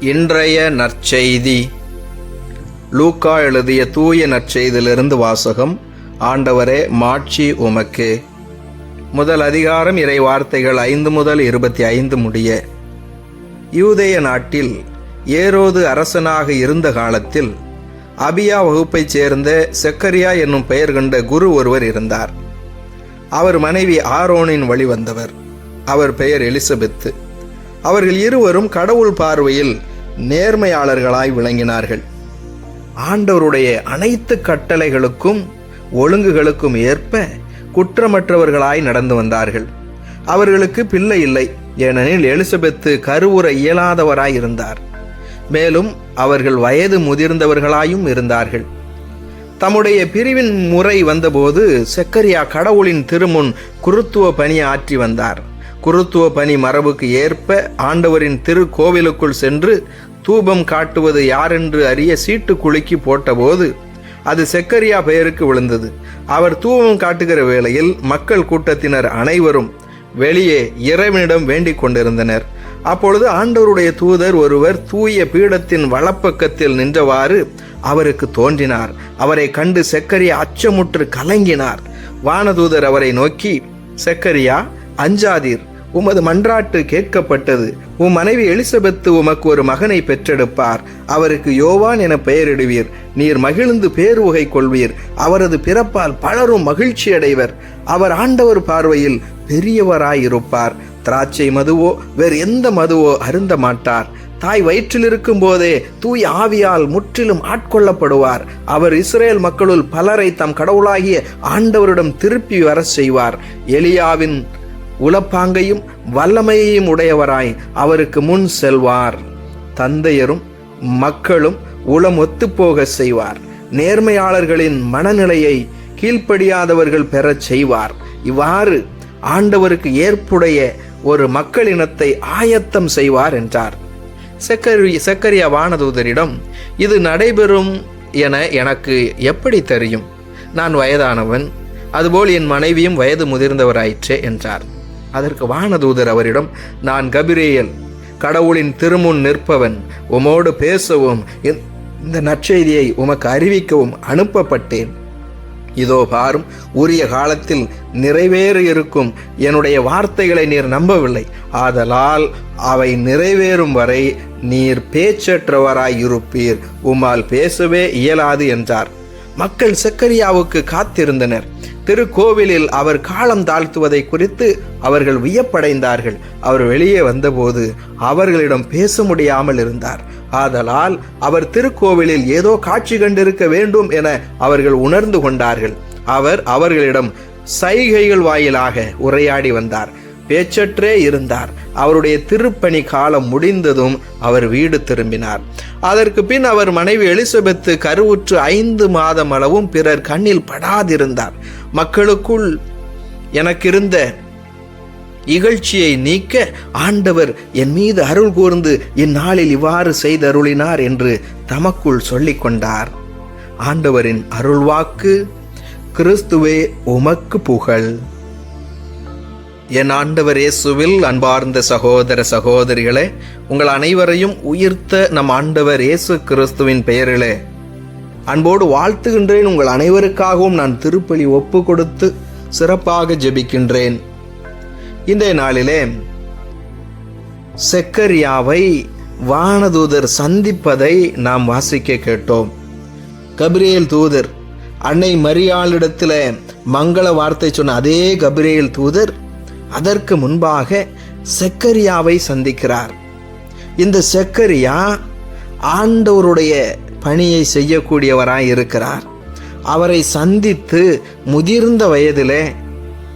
இன்றைய நற்செய்தி. லூக்கா எழுதிய தூய நற்செய்தியிலிருந்து வாசகம் ஆண்டவரே மாட்சி உமக்கு. முதல் அதிகாரம் இறை வார்த்தைகள் ஐந்து முதல் இருபத்தி ஐந்து முடிய. யூதேய நாட்டில் ஏரோது அரசனாக இருந்த காலத்தில் அபியா வகுப்பைச் சேர்ந்த செக்கரியா என்னும் பெயர் கொண்ட குரு ஒருவர் இருந்தார். அவர் மனைவி ஆரோனின் வழி வந்தவர். அவர் பெயர் எலிசபெத்து. அவர்கள் இருவரும் கடவுள் பார்வையில் நேர்மையாளர்களாய் விளங்கினார்கள். ஆண்டவருடைய அனைத்து கட்டளைகளுக்கும் ஒழுங்குகளுக்கும் ஏற்ப குற்றமற்றவர்களாய் நடந்து வந்தார்கள். அவர்களுக்கு பிள்ளை இல்லை ஏனெனில் எலிசபெத்து கருவுற இயலாதவராய் இருந்தார். மேலும் அவர்கள் வயது முதிர்ந்தவர்களாயும் இருந்தார்கள். தம்முடைய பிரிவின் முறை வந்தபோது செக்கரியா கடவுளின் திருமுன் குருத்துவ பணி ஆற்றி வந்தார். குருத்துவ பணி மரபுக்கு ஏற்ப ஆண்டவரின் திருக்கோவிலுக்குள் சென்று தூபம் காட்டுவது யாரென்று அறிய சீட்டு குலுக்கி போட்டபோது அது செக்கரியா பெயருக்கு விழுந்தது. அவர் தூபம் காட்டுகிற வேளையில் மக்கள் கூட்டத்தினர் அனைவரும் வெளியே இறைவனிடம் வேண்டிக் கொண்டிருந்தனர். அப்பொழுது ஆண்டவருடைய தூதர் ஒருவர் தூய பீடத்தின் வலப்பக்கத்தில் நின்றவாறு அவருக்கு தோன்றினார். அவரை கண்டு செக்கரியா அச்சமுற்று கலங்கினார். வானதூதர் அவரை நோக்கி செக்கரியா அஞ்சாதீர். உமது மன்றாட்டு கேட்கப்பட்டது. உம் மனைவி எலிசபெத்து உமக்கு ஒரு மகனை பெற்றெடுப்பார். அவருக்கு யோவான் என பெயரிடுவீர். நீர் மகிழ்ந்து பேருவகை கொள்வீர். அவரது பிறப்பால் பலரும் மகிழ்ச்சி அடைவர். அவர் ஆண்டவர் பார்வையில் பெரியவராயிருப்பார். திராட்சை மதுவோ வேறு எந்த மதுவோ அருந்த மாட்டார். தாய் வயிற்றில் இருக்கும் போதே தூய் ஆவியால் முற்றிலும் ஆட்கொள்ளப்படுவார். அவர் இஸ்ரேல் மக்களுள் பலரை தம் கடவுளாகிய ஆண்டவரிடம் திருப்பி வர செய்வார். எலியாவின் உலப்பாங்கையும் வல்லமையையும் உடையவராய் அவருக்கு முன் செல்வார். தந்தையரும் மக்களும் உளம் ஒத்துப்போக செய்வார். நேர்மையாளர்களின் மனநிலையை கீழ்ப்படியாதவர்கள் பெறச் செய்வார். இவ்வாறு ஆண்டவருக்கு ஏற்புடைய ஒரு மக்களினத்தை ஆயத்தம் செய்வார் என்றார். செக்கரி செக்கரியா வானதூதரிடம் இது நடைபெறும் என எனக்கு எப்படி தெரியும்? நான் வயதானவன் அதுபோல் என் மனைவியும் வயது முதிர்ந்தவராயிற்றே என்றார். அதற்கு வானதூதர் அவரிடம் நான் கபிரேயன் கடவுளின் திருமுன் நிற்பவன் உமோடு பேசவும் இந்த நற்செய்தியை உமக்கு அறிவிக்கவும் அனுப்பப்பட்டேன். இதோ பாரும் உரிய காலத்தில் நிறைவேற இருக்கும் என்னுடைய வார்த்தைகளை நீர் நம்பவில்லை. ஆதலால் அவை நிறைவேறும் வரை நீர் பேச்சற்றவராய் இருப்பீர் உம்மால் பேசவே இயலாது என்றார். மக்கள் செக்கரியாவுக்கு காத்திருந்தனர். திருக்கோவிலில் அவர் காலம் தாழ்த்துவதை குறித்து அவர்கள் வியப்படைந்தார்கள். அவர் வெளியே வந்தபோது அவர்களிடம் பேச முடியாமல் இருந்தார். ஆதலால் அவர் திருக்கோவிலில் ஏதோ காட்சி கண்டிருக்க வேண்டும் என அவர்கள் உணர்ந்து கொண்டார்கள். அவர் அவர்களிடம் சைகைகள் வாயிலாக உரையாடி வந்தார். பேச்சற்றே இருந்தார். அவருடைய திருப்பணி காலம் முடிந்ததும் அவர் வீடு திரும்பினார். அதற்கு பின் அவர் மனைவி எலிசபெத்து கருவுற்று ஐந்து மாதம் அளவும் பிறர் கண்ணில் படாதிருந்தார். மக்களுக்குள் எனக்கிருந்த இகழ்ச்சியை நீக்க ஆண்டவர் என் மீது அருள் கூர்ந்து இந்நாளில் இவ்வாறு செய்தருளினார் என்று தமக்குள் சொல்லிக்கொண்டார் ஆண்டவரின் அருள்வாக்கு கிறிஸ்துவே உமக்கு புகழ். என் ஆண்டவர் இயேசுவில் அன்பார்ந்த சகோதர சகோதரிகளே உங்கள் அனைவரையும் உயிர்த்த நம் ஆண்டவர் இயேசு கிறிஸ்துவின் பெயரிலே. அன்போடு வாழ்த்துகின்றேன். உங்கள் அனைவருக்காகவும் நான் திருப்பலி ஒப்பு கொடுத்து சிறப்பாக ஜெபிக்கின்றேன். இந்த நாளிலே செக்கரியாவை வானதூதர் சந்திப்பதை நாம் வாசிக்க கேட்டோம். கபிரியல் தூதர் அன்னை மரியாளிடத்தில் மங்கள வார்த்தை சொன்ன அதே கபிரியல் தூதர் அதற்கு முன்பாக செக்கரியாவை சந்திக்கிறார். இந்த செக்கரியா ஆண்டவருடைய பணியை செய்யக்கூடியவராய் இருக்கிறார். அவரை சந்தித்து முதிர்ந்த வயதிலே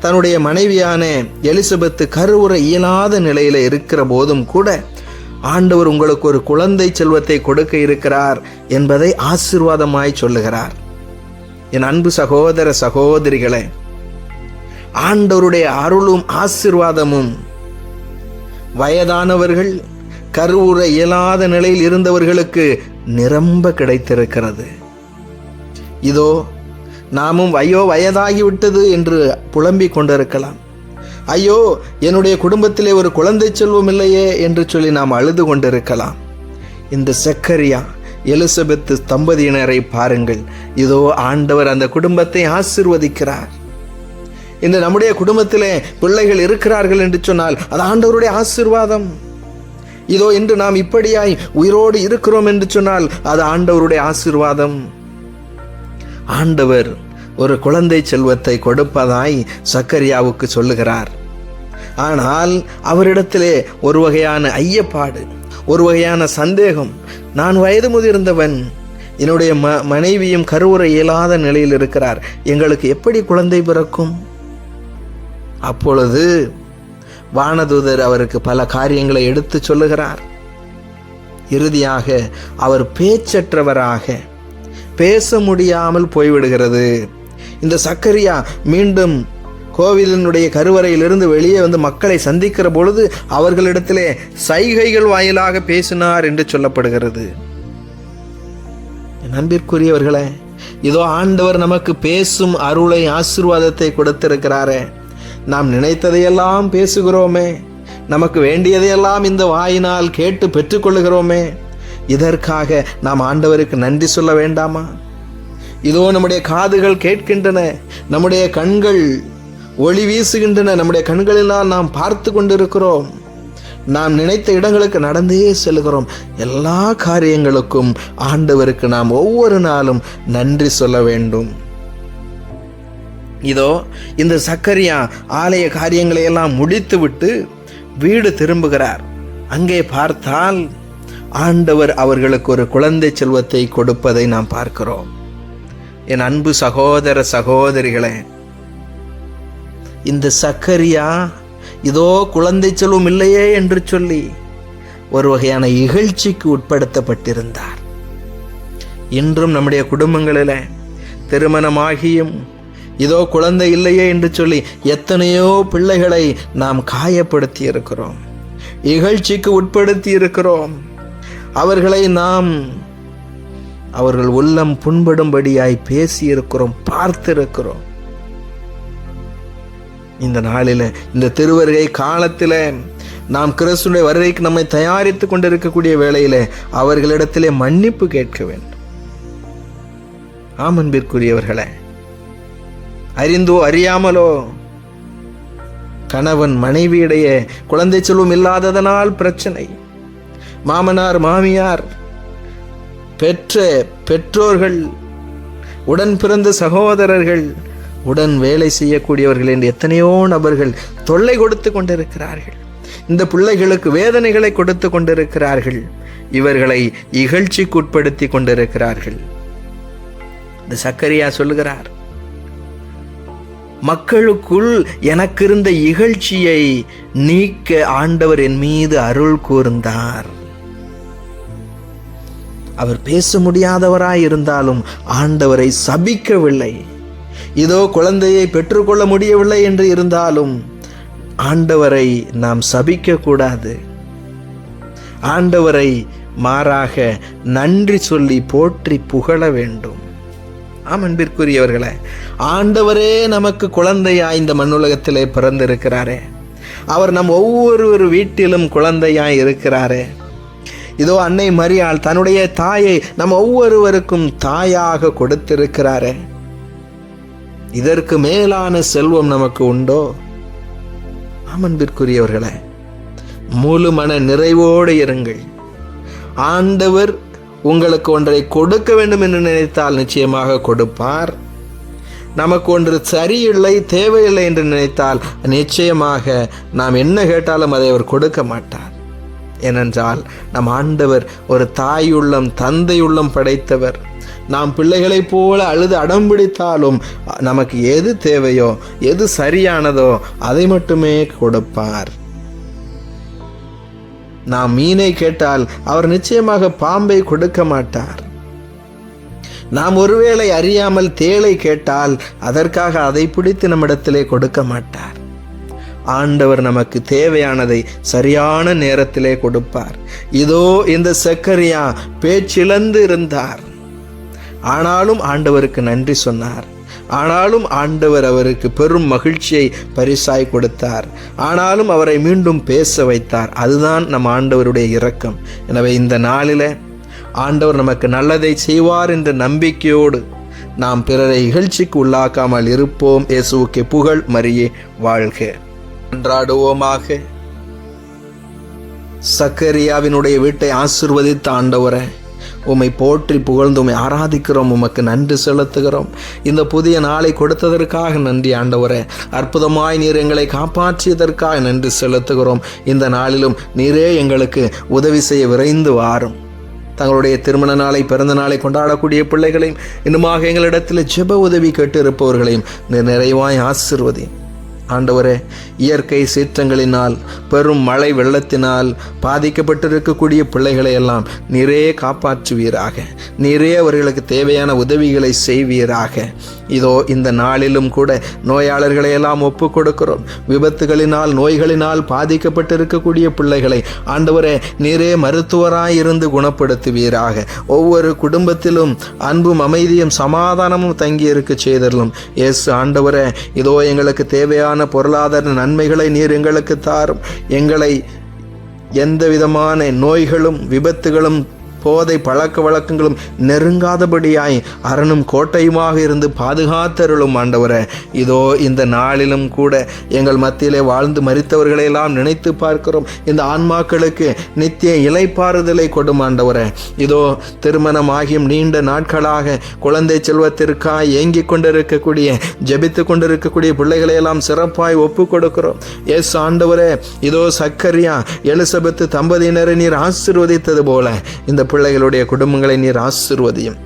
தன்னுடைய மனைவியான எலிசபெத்து கருவுற இயலாத நிலையில் இருக்கிற போதும் கூட ஆண்டவர் உங்களுக்கு ஒரு குழந்தை செல்வத்தை கொடுக்க இருக்கிறார் என்பதை ஆசிர்வாதமாய் சொல்லுகிறார். என் அன்பு சகோதர சகோதரிகளே ஆண்டவருடைய அருளும் ஆசிர்வாதமும். வயதானவர்கள் கருவுற இயலாத நிலையில் இருந்தவர்களுக்கு நிரம்ப கிடைத்திருக்கிறது. இதோ நாமும் ஐயோ வயதாகிவிட்டது என்று புலம்பிக் கொண்டிருக்கலாம். ஐயோ என்னுடைய குடும்பத்திலே ஒரு குழந்தை செல்வம் இல்லையே என்று சொல்லி நாம் அழுது கொண்டிருக்கலாம். இந்த செக்கரியா எலிசபெத்து தம்பதியினரை பாருங்கள். இதோ ஆண்டவர் அந்த குடும்பத்தை ஆசிர்வதிக்கிறார். இன்று நம்முடைய குடும்பத்திலே பிள்ளைகள் இருக்கிறார்கள் என்று சொன்னால் அது ஆண்டவருடைய ஆசிர்வாதம். இதோ இன்று நாம் இப்படியாய் உயிரோடு இருக்கிறோம் என்று சொன்னால் அது ஆண்டவருடைய ஆசிர்வாதம். ஆண்டவர் ஒரு குழந்தை செல்வத்தை கொடுப்பதாய் சக்கரியாவுக்கு சொல்லுகிறார். ஆனால் அவரிடத்திலே ஒரு வகையான ஐயப்பாடு ஒரு வகையான சந்தேகம். நான் வயது முதிர்ந்தவன் என்னுடைய ம மனைவியும் கருவுரை இயலாத நிலையில் இருக்கிறார். எங்களுக்கு எப்படி குழந்தை பிறக்கும்? அப்பொழுது வானதூதர் அவருக்கு பல காரியங்களை எடுத்து சொல்லுகிறார். இறுதியாக அவர் பேச்சற்றவராக பேச முடியாமல் போய்விடுகிறது. இந்த சக்கரியா மீண்டும் கோவிலினுடைய கருவறையிலிருந்து வெளியே வந்து மக்களை சந்திக்கிற பொழுது அவர்களிடத்திலே சைகைகள் வாயிலாக பேசினார் என்று சொல்லப்படுகிறது. நம்பிற்குரியவர்களே இதோ ஆண்டவர் நமக்கு பேசும் அருளை ஆசீர்வாதத்தை கொடுத்திருக்கிறாரே. நாம் நினைத்ததையெல்லாம் பேசுகிறோமே. நமக்கு வேண்டியதையெல்லாம் இந்த வாயினால் கேட்டு பெற்றுக்கொள்ளுகிறோமே. இதற்காக நாம் ஆண்டவருக்கு நன்றி சொல்ல வேண்டாமா? இதோ நம்முடைய காதுகள் கேட்கின்றன நம்முடைய கண்கள் ஒளி வீசுகின்றன நம்முடைய கண்களினால் நாம் பார்த்து கொண்டிருக்கிறோம். நாம் நினைத்த இடங்களுக்கு நடந்தே செல்கிறோம். எல்லா காரியங்களுக்கும் ஆண்டவருக்கு நாம் ஒவ்வொரு நாளும் நன்றி சொல்ல வேண்டும். இதோ இந்த சக்கரியா ஆலய காரியங்களை எல்லாம் முடித்துவிட்டு வீடு திரும்புகிறார். அங்கே பார்த்தால் ஆண்டவர் அவர்களுக்கு ஒரு குழந்தை செல்வத்தை கொடுப்பதை நாம் பார்க்கிறோம். என் அன்பு சகோதர சகோதரிகளே இந்த சக்கரியா இதோ குழந்தை செல்வம் இல்லையே என்று சொல்லி ஒரு வகையான இகழ்ச்சிக்கு உட்படுத்தப்பட்டிருந்தார். இன்றும் நம்முடைய குடும்பங்களில் திருமணமாகியும் இதோ குழந்தை இல்லையே என்று சொல்லி எத்தனையோ பிள்ளைகளை நாம் காயப்படுத்தி இருக்கிறோம் இகழ்ச்சிக்கு உட்படுத்தி இருக்கிறோம் அவர்களை நாம் அவர்கள் உள்ளம் புண்படும்படியாய் பேசியிருக்கிறோம் பார்த்திருக்கிறோம். இந்த நாளில் இந்த திருவருகை காலத்தில் நாம் கிறிஸ்துடைய வருகைக்கு நம்மை தயாரித்து கொண்டிருக்கக்கூடிய வேளையில அவர்களிடத்திலே மன்னிப்பு கேட்க வேண்டும். ஆமன்பிற்குரியவர்களே அறிந்தோ அறியாமலோ. கணவன் மனைவியிடையே குழந்தை செல்வம் இல்லாததனால் பிரச்சனை. மாமனார் மாமியார் பெற்ற பெற்றோர்கள் உடன் பிறந்த சகோதரர்கள் உடன் வேலை செய்யக்கூடியவர்கள் என்று எத்தனையோ நபர்கள் தொல்லை கொடுத்து கொண்டிருக்கிறார்கள். இந்த பிள்ளைகளுக்கு வேதனைகளை கொடுத்து கொண்டிருக்கிறார்கள். இவர்களை இகழ்ச்சிக்குட்படுத்தி கொண்டிருக்கிறார்கள். இந்த சக்கரியா சொல்லுகிறார் மக்களுக்குள் எனக்கிருந்த இகழ்ச்சியை நீக்க ஆண்டவர் என் மீது அருள் கூர்ந்தார். அவர் பேச முடியாதவராய் இருந்தாலும் ஆண்டவரை சபிக்கவில்லை. இதோ குழந்தையை பெற்றுக்கொள்ள முடியவில்லை என்று இருந்தாலும் ஆண்டவரை நாம் சபிக்க கூடாது ஆண்டவரை மாறாக நன்றி சொல்லி போற்றி புகழ வேண்டும். ஆம் அன்பிற்குரியவர்களே ஆண்டவரே நமக்கு குழந்தையாய் இந்த மண்ணுலகத்திலே பிறந்திருக்கிறாரே. அவர் நம் ஒவ்வொரு வீட்டிலும் குழந்தையாய் இருக்கிறாரே. இதோ அன்னை மரியாள் தன்னுடைய தாயை நம் ஒவ்வொருவருக்கும் தாயாக கொடுத்திருக்கிறாரே. இதற்கு மேலான செல்வம் நமக்கு உண்டோ? அமன்பிற்குரியவர்களே முழு மன நிறைவோடு இருங்கள். ஆண்டவர் உங்களுக்கு ஒன்றை கொடுக்க வேண்டும் என்று நினைத்தால் நிச்சயமாக கொடுப்பார். நமக்கு ஒன்று சரியில்லை தேவையில்லை என்று நினைத்தால் நிச்சயமாக நாம் என்ன கேட்டாலும் அதை அவர் கொடுக்க மாட்டார். ஏனென்றால் நம் ஆண்டவர் ஒரு தாயுள்ளம் தந்தையுள்ளம் படைத்தவர். நாம் பிள்ளைகளைப் போல அழுது அடம் பிடித்தாலும் நமக்கு எது தேவையோ எது சரியானதோ அதை மட்டுமே கொடுப்பார். நாம் மீனை கேட்டால் அவர் நிச்சயமாக பாம்பை கொடுக்க மாட்டார். நாம் ஒருவேளை அறியாமல் தேளை கேட்டால் அதற்காக அதை பிடித்து நம்மிடத்திலே கொடுக்க மாட்டார். ஆண்டவர் நமக்கு தேவையானதை சரியான நேரத்திலே கொடுப்பார். இதோ இந்த சக்கரியா பேச்சிழந்து இருந்தார். ஆனாலும் ஆண்டவருக்கு நன்றி சொன்னார். ஆனாலும் ஆண்டவர் அவருக்கு பெரும் மகிழ்ச்சியை பரிசாய் கொடுத்தார். ஆனாலும் அவரை மீண்டும் பேச வைத்தார். அதுதான் நம் ஆண்டவருடைய இரக்கம். எனவே இந்த நாளில் ஆண்டவர் நமக்கு நல்லதை செய்வார் என்ற நம்பிக்கையோடு நாம் பிறரை இகழ்ச்சிக்கு உள்ளாக்காமல் இருப்போம். இயேசுவுக்கு புகழ் மரியே வாழ்க. அன்றாடுவோமாக. சக்கரியாவினுடைய வீட்டை ஆசிர்வதித்த ஆண்டவரை உம்மை போற்றி புகழ்ந்து உம்மை ஆராதிக்கிறோம் உமக்கு நன்றி செலுத்துகிறோம். இந்த புதிய நாளை கொடுத்ததற்காக நன்றி ஆண்டவரே. அற்புதமாய் நீர் எங்களை காப்பாற்றியதற்காக நன்றி செலுத்துகிறோம். இந்த நாளிலும் நீரே எங்களுக்கு உதவி செய்ய விரைந்து வாரும். தங்களுடைய திருமண நாளை பிறந்த நாளை கொண்டாடக்கூடிய பிள்ளைகளையும் இன்னுமாக எங்களிடத்தில் ஜெப உதவி கேட்டு இருப்பவர்களையும் நிறைவாய் ஆசிர்வதி ஆண்டவரே இயற்கை சீற்றங்களினால் பெரும் மழை வெள்ளத்தினால் பாதிக்கப்பட்டிருக்கக்கூடிய பிள்ளைகளை எல்லாம் நிறைய காப்பாற்றுவீராக. நிறைய அவர்களுக்கு தேவையான உதவிகளை செய்வீராக. இதோ இந்த நாளிலும் கூட நோயாளர்களை எல்லாம் ஒப்பு கொடுக்கிறோம் விபத்துகளினால் நோய்களினால் பாதிக்கப்பட்டிருக்கக்கூடிய பிள்ளைகளை ஆண்டவரே நீரே மருத்துவராய் இருந்து குணப்படுத்துவீராக. ஒவ்வொரு குடும்பத்திலும் அன்பும் அமைதியும் சமாதானமும் தங்கியிருக்க செய்தரலும் எஸ் ஆண்டவரே இதோ எங்களுக்கு தேவையான பொருளாதார நன்மைகளை நீர் எங்களுக்கு தாரும். எங்களை எந்த விதமான நோய்களும் விபத்துகளும் போதை பழக்க வழக்கங்களும் நெருங்காதபடியாய் அரணும் கோட்டையுமாக இருந்து பாதுகாத்தருளும் ஆண்டவரே. இதோ இந்த நாளிலும் கூட எங்கள் மத்தியிலே வாழ்ந்து மறித்தவர்களையெல்லாம் நினைத்து பார்க்கிறோம். இந்த ஆன்மாக்களுக்கு நித்திய இலைப்பாறுதலை கொடும் ஆண்டவரே. இதோ திருமணமாகியும் நீண்ட நாட்களாக குழந்தை செல்வத்திற்காய் ஏங்கிக் கொண்டிருக்கக்கூடிய ஜபித்து கொண்டிருக்கக்கூடிய பிள்ளைகளையெல்லாம் சிறப்பாய் ஒப்பு கொடுக்கிறோம். எஸ் ஆண்டவரே இதோ சக்கரியா எலிசபெத்து தம்பதியினரை நீர் ஆசிர்வதித்தது போல இந்த பிள்ளைகளுடைய குடும்பங்களை நீர் ஆசிர்வதியும்.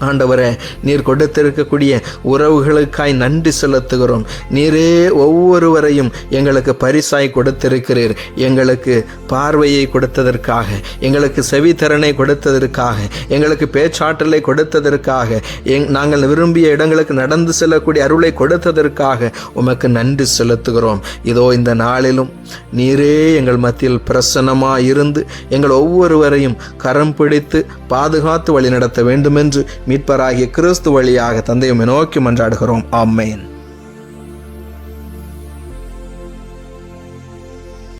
ஆண்டவரே நீர் கொடுத்திருக்கக்கூடிய உறவுகளுக்காய் நன்றி செலுத்துகிறோம். நீரே ஒவ்வொருவரையும் எங்களுக்கு பரிசாய் கொடுத்திருக்கிறீர். எங்களுக்கு பார்வையை கொடுத்ததற்காக எங்களுக்கு செவித்திறனை கொடுத்ததற்காக எங்களுக்கு பேச்சாற்றலை கொடுத்ததற்காக எங் நாங்கள் விரும்பிய இடங்களுக்கு நடந்து செல்லக்கூடிய அருளை கொடுத்ததற்காக உமக்கு நன்றி செலுத்துகிறோம். இதோ இந்த நாளிலும் நீரே எங்கள் மத்தியில் பிரசன்னமாக இருந்து எங்கள் ஒவ்வொருவரையும் கரம் பிடித்து பாதுகாத்து வழிநடத்த வேண்டுமென்று மீட்பராகிய கிறிஸ்து வழியாக தந்தையுமே நோக்கி மன்றாடுகிறோம். ஆமேன்.